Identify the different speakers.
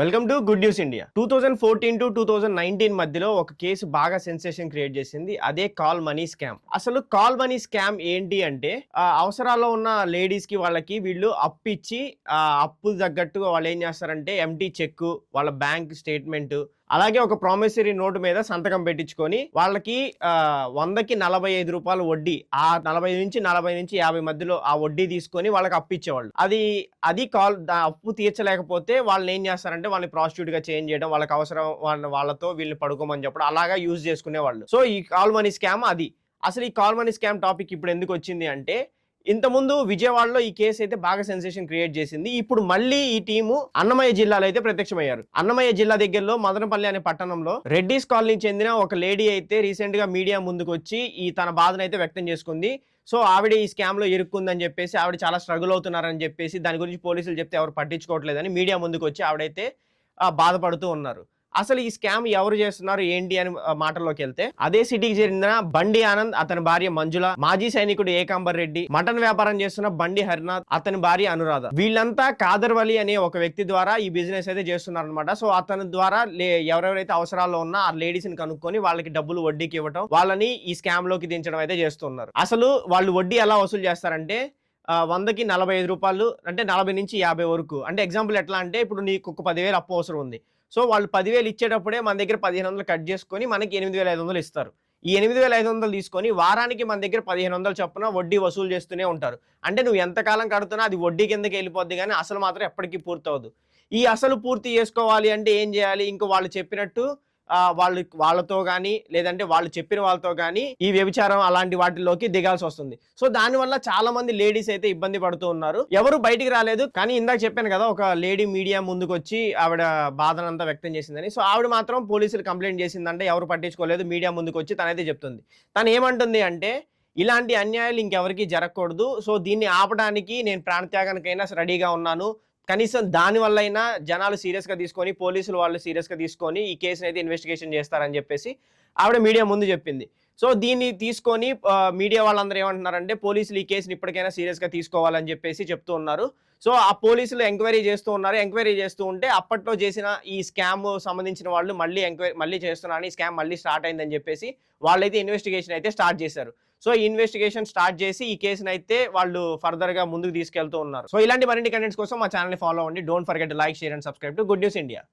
Speaker 1: Welcome to good news India. Two thousand fourteen to two thousand nineteen మధ్యలో ఒక case బాగా sensation create చేసింది. అదే కాల్ మనీ స్కామ్. అసలు కాల్ మనీ స్కామ్ ఏంటి అంటే అవసరాల్లో ఉన్న లేడీస్కి వాళ్ళకి వీళ్ళు అప్పు ఇచ్చి అప్పు తగ్గట్టుగా వాళ్ళు ఏం చేస్తారంటే ఎంటీ చెక్ వాళ్ళ బ్యాంక్ స్టేట్మెంట్ అలాగే ఒక ప్రామిసరీ నోటు మీద సంతకం పెట్టించుకొని వాళ్ళకి వందకి నలభై ఐదు రూపాయలు వడ్డీ ఆ నలభై నుంచి నలభై నుంచి యాభై మధ్యలో ఆ వడ్డీ తీసుకొని వాళ్ళకి అప్పు ఇచ్చేవాళ్ళు. అది అది కాల్ అప్పు తీర్చలేకపోతే వాళ్ళు ఏం చేస్తారంటే వాళ్ళని ప్రాస్టిట్యూట్గా చేంజ్ చేయడం వాళ్ళకి అవసరం వాళ్ళ వాళ్ళతో వీళ్ళని పడుకోమని చెప్పడం అలాగా యూజ్ చేసుకునేవాళ్ళు. సో ఈ కాల్ మనీ స్కామ్ అది. అసలు ఈ కాల్ మనీ స్కామ్ టాపిక్ ఇప్పుడు ఎందుకు వచ్చింది అంటే ఇంతకుముందు విజయవాడలో ఈ కేసు అయితే బాగా సెన్సేషన్ క్రియేట్ చేసింది. ఇప్పుడు మళ్ళీ ఈ టీము అన్నమయ్య జిల్లాలో అయితే ప్రత్యక్షమయ్యారు. అన్నమయ్య జిల్లా దగ్గరలో మదనపల్లి అనే పట్టణంలో రెడ్డిస్ కాలనీకి చెందిన ఒక లేడీ అయితే రీసెంట్గా మీడియా ముందుకు వచ్చి ఈ తన బాధను అయితే వ్యక్తం చేసుకుంది. సో ఆవిడ ఈ స్కామ్లో ఇరుక్కుందని చెప్పేసి ఆవిడ చాలా స్ట్రగుల్ అవుతున్నారని చెప్పేసి దాని గురించి పోలీసులు చెప్తే ఎవరు పట్టించుకోవట్లేదని మీడియా ముందుకు వచ్చి ఆవిడైతే బాధపడుతూ ఉన్నారు. అసలు ఈ స్కామ్ ఎవరు చేస్తున్నారు ఏంటి అని మాటల్లోకి వెళ్తే అదే సిటీకి చెందిన బండి ఆనంద్ అతని భార్య మంజుల మాజీ సైనికుడు ఏకాంబర్ రెడ్డి మటన్ వ్యాపారం చేస్తున్న బండి హరినాథ్ అతని భార్య అనురాధ. వీళ్ళంతా కాదర్వలి అనే ఒక వ్యక్తి ద్వారా ఈ బిజినెస్ అయితే చేస్తున్నారు అనమాట సో అతని ద్వారా లే- ఎవరెవరైతే అవసరాల్లో ఉన్నా ఆ లేడీస్ని కనుక్కొని వాళ్ళకి డబ్బులు వడ్డీకి ఇవ్వటం వాళ్ళని ఈ స్కామ్లోకి దించడం అయితే చేస్తున్నారు. అసలు వాళ్ళు వడ్డీ ఎలా వసూలు చేస్తారంటే వందకి నలభై ఐదు రూపాయలు అంటే నలభై నుంచి యాభై వరకు. అంటే ఎగ్జాంపుల్ ఎట్లా అంటే ఇప్పుడు నీకు ఒక పదివేలు అప్పు అవసరం ఉంది. సో వాళ్ళు పదివేలు ఇచ్చేటప్పుడే మన దగ్గర పదిహేను వందలు కట్ చేసుకొని మనకి ఎనిమిది వేల ఐదు వందలు ఇస్తారు. ఈ ఎనిమిది వేల ఐదు వందలు తీసుకొని వారానికి మన దగ్గర పదిహేను వందలు చొప్పున వడ్డీ వసూలు చేస్తూనే ఉంటారు. అంటే నువ్వు ఎంతకాలం కడుతున్నా అది వడ్డీ కిందకి వెళ్ళిపోద్ది కానీ అసలు మాత్రం ఎప్పటికీ పూర్తవదు ఈ అసలు పూర్తి చేసుకోవాలి అంటే ఏం చేయాలి? ఇంకో వాళ్ళు చెప్పినట్టు వాళ్ళు వాళ్ళతో కానీ లేదంటే వాళ్ళు చెప్పిన వాళ్ళతో కానీ ఈ వ్యభిచారం అలాంటి వాటిలోకి దిగాల్సి వస్తుంది. సో దానివల్ల చాలా మంది లేడీస్ అయితే ఇబ్బంది పడుతూ ఉన్నారు. ఎవరు బయటికి రాలేదు కానీ ఇందాక చెప్పాను కదా ఒక లేడీ మీడియా ముందుకు వచ్చి ఆవిడ బాధనంతా వ్యక్తం చేసిందని. సో ఆవిడ మాత్రం పోలీసులు కంప్లైంట్ చేసిందంటే ఎవరు పట్టించుకోలేదు మీడియా ముందుకు వచ్చి తనైతే చెప్తుంది. తను ఏమంటుంది అంటే ఇలాంటి అన్యాయాలు ఇంకెవరికి జరగకూడదు. సో దీన్ని ఆపడానికి నేను ప్రాణత్యాగానికైనా రెడీగా ఉన్నాను. కనీసం దానివల్ల అయినా జనాలు సీరియస్గా తీసుకొని పోలీసులు వాళ్ళు సీరియస్గా తీసుకొని ఈ కేసుని అయితే ఇన్వెస్టిగేషన్ చేస్తారని చెప్పేసి ఆవిడ మీడియా ముందు చెప్పింది. సో దీన్ని తీసుకొని మీడియా వాళ్ళందరూ ఏమంటున్నారంటే పోలీసులు ఈ కేసుని ఇప్పటికైనా సీరియస్గా తీసుకోవాలని చెప్పేసి చెప్తూ ఉన్నారు. సో ఆ పోలీసులు ఎంక్వైరీ చేస్తూ ఉన్నారు. ఎంక్వైరీ చేస్తూ ఉంటే అప్పట్లో చేసిన ఈ స్కామ్ సంబంధించిన వాళ్ళు మళ్ళీ ఎంక్వైరీ మళ్ళీ చేస్తున్నారని ఈ స్కామ్ మళ్ళీ స్టార్ట్ అయిందని చెప్పేసి వాళ్ళైతే ఇన్వెస్టిగేషన్ అయితే స్టార్ట్ చేశారు. సో ఈ ఇన్వెస్టిగేషన్ స్టార్ట్ చేసి ఈ కేసును అయితే వాళ్ళు ఫర్దర్గా ముందుకు తీసుకెళ్తూ ఉన్నారు. సో ఇలాంటి మరిన్ని కంటెంట్స్ కోసం మా ఛానల్ ఫాలో అవ్వండి. Don't forget like share and subscribe to good news India